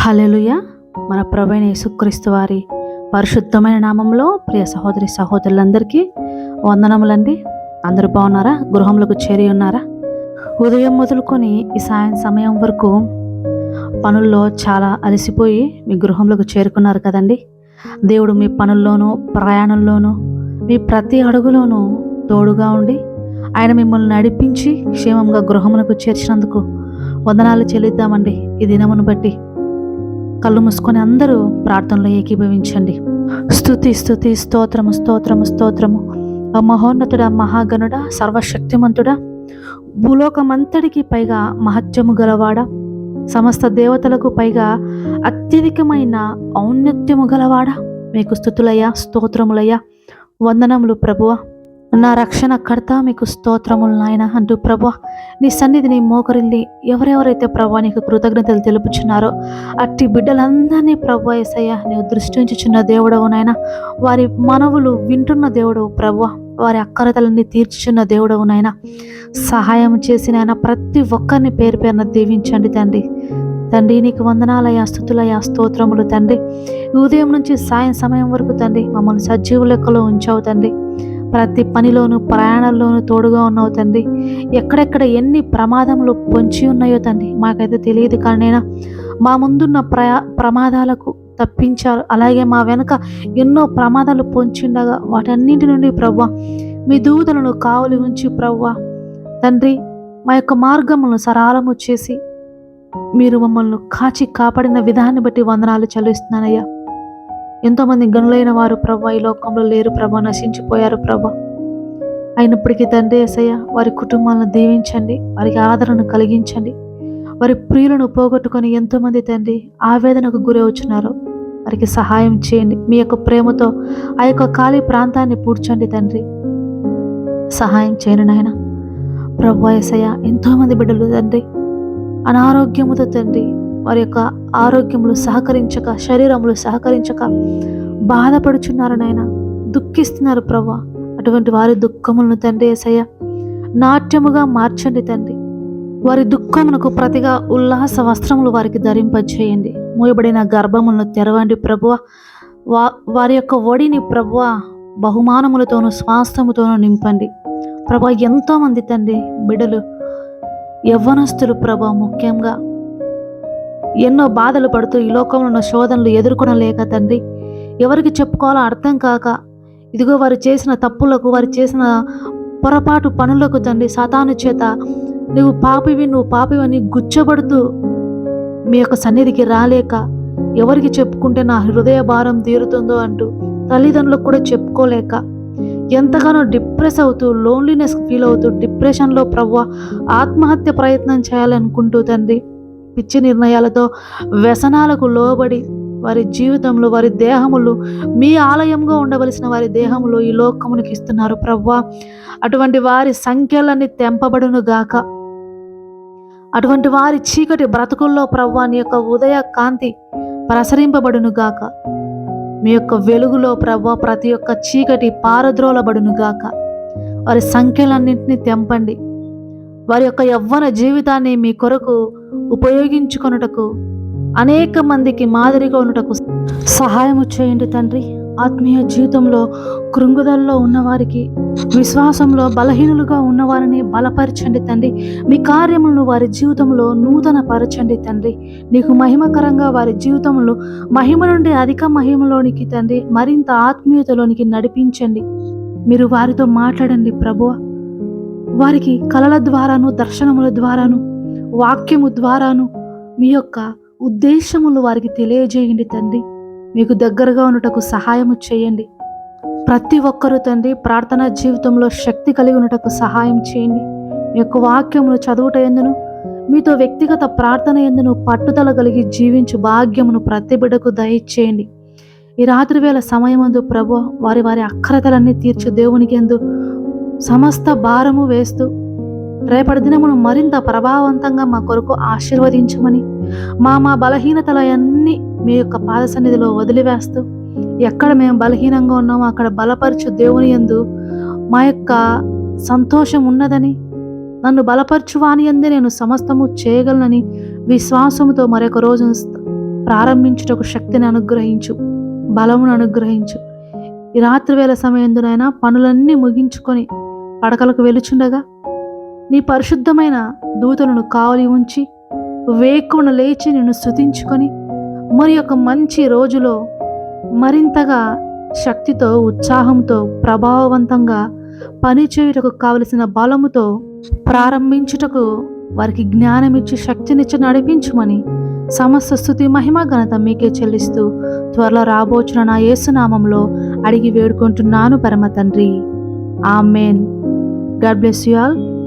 Hallelujah మన ప్రవీణ యేసుక్రీస్తు వారి పరిశుద్ధమైన నామంలో ప్రియ సహోదరి సహోదరులందరికీ వందనములండి. అందరూ బాగున్నారా? గృహంలోకి చేరి ఉన్నారా? ఉదయం మొదలుకొని ఈ సాయం సమయం వరకు పనుల్లో చాలా అలసిపోయి మీ గృహంలోకి చేరుకున్నారు కదండి. దేవుడు మీ పనుల్లోనూ ప్రయాణంలోనూ మీ ప్రతి అడుగులోనూ తోడుగా ఉండి ఆయన మిమ్మల్ని నడిపించి క్షేమంగా గృహమునకు చేర్చినందుకు వందనాలు చెల్లిద్దామండి. ఈ దినమును బట్టి కళ్ళు మూసుకొని అందరూ ప్రార్థనలో ఏకీభవించండి. స్థుతి స్థుతి స్తోత్రము స్తోత్రము స్తోత్రము. ఆ మహోన్నతుడా మహాగణుడా సర్వశక్తిమంతుడా భూలోకమంతటికి పైగా మహత్యము గలవాడ సమస్త దేవతలకు పైగా అత్యధికమైన ఔన్నత్యము గలవాడ. మీకు స్థుతులయ్యా స్తోత్రములయ్యా. వందనములు ప్రభువ. నా రక్షణ కర్త మీకు స్తోత్రములు నాయన. అంటూ ప్రభా నీ సన్నిధిని మోకరిల్లి ఎవరెవరైతే ప్రభా నీకు కృతజ్ఞతలు తెలుపుచున్నారో అట్టి బిడ్డలందరినీ ప్రభా ఏసయ్య నీవు దృష్టించుచున్న దేవుడవు నాయన. వారి మనవులు వింటున్న దేవుడవు ప్రభా వారి అక్కరతలన్నీ తీర్చుచున్న దేవుడవు నాయన. సహాయం చేసిన ఆయన ప్రతి ఒక్కరిని పేరు పేరున దీవించండి తండ్రి. తండ్రి నీకు వందనాలయ స్థుతులయ స్తోత్రములు తండ్రి. ఉదయం నుంచి సాయం సమయం వరకు తండ్రి మమ్మల్ని సజీవ లెక్కలో ఉంచావు తండ్రి. ప్రతి పనిలోనూ ప్రయాణంలోనూ తోడుగా ఉన్నావు తండ్రి. ఎక్కడెక్కడ ఎన్ని ప్రమాదములు పొంచి ఉన్నాయో తండ్రి. మాకైతే తెలియదు కానీ మా ముందున్న ప్రయా ప్రమాదాలకు తప్పించారు. అలాగే మా వెనుక ఎన్నో ప్రమాదాలు పొంచిండగా వాటన్నింటి నుండి ప్రవ్వ మీ దూతలను కావలి ఉంచి ప్రవ్వ. తండ్రి మా యొక్క మార్గములను సరళము చేసి మీరు మమ్మల్ని కాచి కాపాడిన విధాన్ని బట్టి వందనాలు చెల్లిస్తున్నానయ్యా. ఎంతోమంది గనులైన వారు ప్రభ ఈ లోకంలో లేరు ప్రభ నశించిపోయారు ప్రభ. అయినప్పటికీ తండ్రి ఏసయ్య వారి కుటుంబాలను దీవించండి వారికి ఆదరణను కలిగించండి. వారి ప్రియులను పోగొట్టుకొని ఎంతోమంది తండ్రి ఆవేదనకు గురవుచున్నారు. వారికి సహాయం చేయండి మీ యొక్క ప్రేమతో ఆ యొక్క ఖాళీ ప్రాంతాన్ని పూడ్చండి తండ్రి. సహాయం చేయను నాయన. ప్రభు ఏసయ్య ఎంతోమంది బిడ్డలు తండ్రి. అనారోగ్యముతో తండ్రి వారి యొక్క ఆరోగ్యములు సహకరించక శరీరములు సహకరించక బాధపడుచున్నారు నాయన. దుఃఖిస్తున్నారు ప్రభా. అటువంటి వారి దుఃఖములను తండ్రి ఏసయ్య నాట్యముగా మార్చండి తండ్రి. వారి దుఃఖమునకు ప్రతిగా ఉల్లాస వస్త్రములు వారికి ధరింపచేయండి మూయబడిన గర్భములను తెరవండి ప్రభువ వా వారి యొక్క ఒడిని ప్రభువ బహుమానములతోనూ స్వాస్థ్యముతోనూ నింపండి. ప్రభా ఎంతోమంది తండ్రి బిడలు యవ్వనస్తులు ప్రభా ముఖ్యంగా ఎన్నో బాధలు పడుతూ ఈ లోకంలో ఉన్న శోధనలు ఎదుర్కొనలేక తండ్రి ఎవరికి చెప్పుకోవాలో అర్థం కాక ఇదిగో వారు చేసిన తప్పులకు వారు చేసిన పొరపాటు పనులకు తండ్రి సాతాను చేత నువ్వు పాపివి నువ్వు పాపివని గుచ్చబడుతూ మీ యొక్క సన్నిధికి రాలేక ఎవరికి చెప్పుకుంటే నా హృదయ భారం తీరుతుందో అంటూ తల్లిదండ్రులకు కూడా చెప్పుకోలేక ఎంతగానో డిప్రెస్ అవుతూ లోన్లీనెస్ ఫీల్ అవుతూ డిప్రెషన్లో ప్రవ్వ ఆత్మహత్య ప్రయత్నం చేయాలనుకుంటూ తండ్రి పిచ్చి నిర్ణయాలతో వ్యసనాలకు లోబడి వారి జీవితంలో వారి దేహములు మీ ఆలయంగా ఉండవలసిన వారి దేహములు ఈ లోకమునికి ఇస్తున్నారు ప్రవ్వా. అటువంటి వారి సంఖ్యలన్నీ తెంపబడును గాక. అటువంటి వారి చీకటి బ్రతుకుల్లో ప్రవ్వా నీ యొక్క ఉదయ కాంతి ప్రసరింపబడును గాక. మీ యొక్క వెలుగులో ప్రవ్వా ప్రతి ఒక్క చీకటి పారద్రోలబడును గాక. వారి సంఖ్యలన్నింటినీ తెంపండి. వారి యొక్క యవ్వన జీవితాన్ని మీ కొరకు ఉపయోగించుకొనుటకు అనేక మందికి మాదిరిగా ఉన్నటకు సహాయము చేయండి తండ్రి. ఆత్మీయ జీవితంలో కృంగుదల్లో ఉన్నవారికి విశ్వాసంలో బలహీనులుగా ఉన్నవారిని బలపరచండి తండ్రి. మీ కార్యములను వారి జీవితంలో నూతన పరచండి తండ్రి. నీకు మహిమకరంగా వారి జీవితంలో మహిమ నుండి అధిక మహిమలోనికి తండ్రి మరింత ఆత్మీయతలోనికి నడిపించండి. మీరు వారితో మాట్లాడండి ప్రభువ. వారికి కళల ద్వారాను దర్శనముల ద్వారాను వాక్యము ద్వారాను మీ యొక్క ఉద్దేశములు వారికి తెలియజేయండి తండ్రి. మీకు దగ్గరగా ఉన్నటకు సహాయము చేయండి. ప్రతి ఒక్కరూ తండ్రి ప్రార్థనా జీవితంలో శక్తి కలిగి ఉన్నటకు సహాయం చేయండి. మీ యొక్క వాక్యమును చదువుట ఎందును మీతో వ్యక్తిగత ప్రార్థన ఎందును పట్టుదల కలిగి జీవించు భాగ్యమును ప్రతి బిడ్డకు దయచేయండి. ఈ రాత్రి వేళ సమయమందు ప్రభు వారి వారి అక్కరతలన్నీ తీర్చు దేవునికి ఎందు సమస్త భారము వేస్తూ రేపటి దినమును మరింత ప్రభావవంతంగా మా కొరకు ఆశీర్వదించమని మా మా బలహీనతలన్నీ మీ యొక్క పాద సన్నిధిలో వదిలివేస్తూ ఎక్కడ మేము బలహీనంగా ఉన్నామో అక్కడ బలపరచు దేవుని యందు మా యొక్క సంతోషం ఉన్నదని నన్ను బలపరచువాని అందే నేను సమస్తము చేయగలనని విశ్వాసముతో మరొక రోజు ప్రారంభించుటకు శక్తిని అనుగ్రహించు బలమును అనుగ్రహించు. ఈ రాత్రివేళ సమయందునైనా పనులన్నీ ముగించుకొని పడకలకు వెలుచుండగా నీ పరిశుద్ధమైన దూతలను కావలి ఉంచి వేకున లేచి నిన్ను స్థుతించుకొని మరి ఒక మంచి రోజులో మరింతగా శక్తితో ఉత్సాహంతో ప్రభావవంతంగా పనిచేయుటకు కావలసిన బలముతో ప్రారంభించుటకు వారికి జ్ఞానమిచ్చి శక్తినిచ్చి నడిపించుమని సమస్త స్థుతి మహిమ ఘనత మీకే చెల్లిస్తూ త్వరలో రాబోచున నా యేసునామంలో అడిగి వేడుకుంటున్నాను పరమ తండ్రి. Amen. God bless you all.